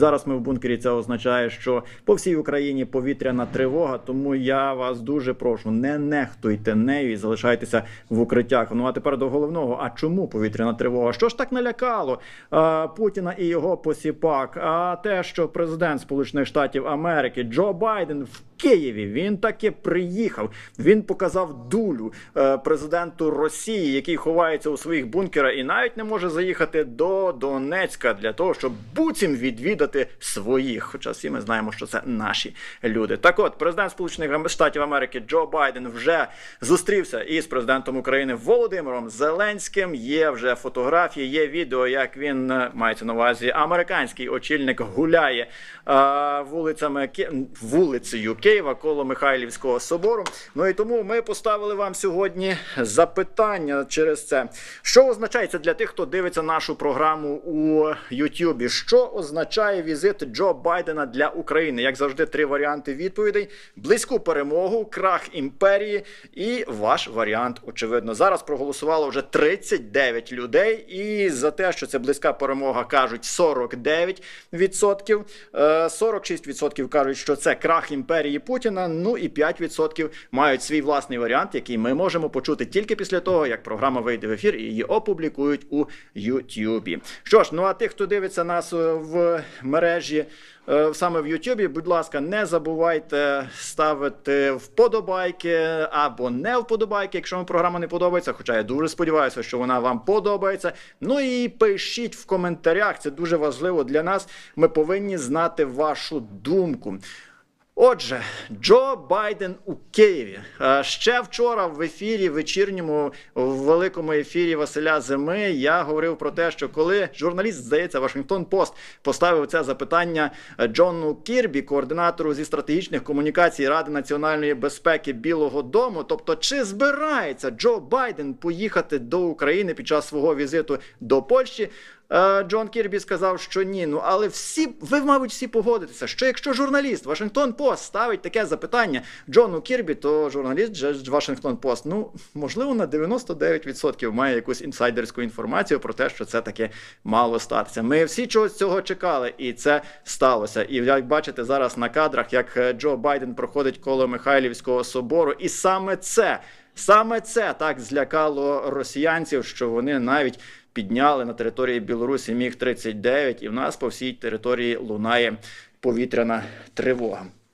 Зараз ми в бункері. Це означає, що по всій Україні повітряна тривога. Тому я вас дуже прошу, не нехтуйте нею і залишайтеся в укриттях. Ну а тепер до головного. А чому повітряна тривога? Що ж так налякало а, Путіна і його посіпак? А те, що президент Сполучених Штатів Америки Джо Байден в Києві він таки приїхав. Він показав дулю е, президенту Росії, який ховається у своїх бункерах, і навіть не може заїхати до Донецька для того, щоб буцім відвідати своїх. Хоча всі ми знаємо, що це наші люди. Так, от президент Сполучених Штатів Америки Джо Байден вже зустрівся із президентом України Володимиром Зеленським. Є вже фотографії, є відео, як він е, мається на увазі американський очільник гуляє е, вулицями вулицею Києва коло Михайлівського собору. Ну і тому ми поставили вам сьогодні запитання через це. Що означає це для тих, хто дивиться нашу програму у Ютубі? Що означає візит Джо Байдена для України? Як завжди, три варіанти відповідей: близьку перемогу, крах імперії і ваш варіант. Очевидно, зараз проголосувало вже 39 людей. І за те, що це близька перемога, кажуть 49%. Е, 46% кажуть, що це крах імперії Путіна. Ну і 5% мають свій власний варіант, який ми можемо почути тільки після того, як програма вийде в ефір і її опублікують у Ютубі. Що ж, ну а тих, хто дивиться нас е, в мережі. е, Саме в Ютубі, будь ласка, не забувайте ставити вподобайки або не вподобайки, якщо вам програма не подобається. Хоча я дуже сподіваюся, що вона вам подобається. Ну і пишіть в коментарях. Це дуже важливо для нас. Ми повинні знати вашу думку. Отже, Джо Байден у Києві. Ще вчора в ефірі, вечірньому, в великому ефірі Василя Зими, я говорив про те, що коли журналіст, здається, Вашингтон Пост поставив це запитання Джону Кірбі, координатору зі стратегічних комунікацій Ради національної безпеки Білого Дому, тобто, чи збирається Джо Байден поїхати до України під час свого візиту до Польщі? Е, Джон Кірбі сказав, що ні. Ну але всі, ви, мабуть, всі погодитеся, що якщо журналіст Вашингтон Пост ставить таке запитання Джону Кірбі, то журналіст Вашингтон Пост, ну можливо, на 99% має якусь інсайдерську інформацію про те, що це таке мало статися. Ми всі чогось цього чекали, і це сталося. І як бачите зараз на кадрах, як е, Джо Байден проходить коло Михайлівського собору, і саме це. Саме це так злякало росіянців, що вони навіть підняли на території Білорусі міг 39 і в нас по всій території лунає повітряна тривога.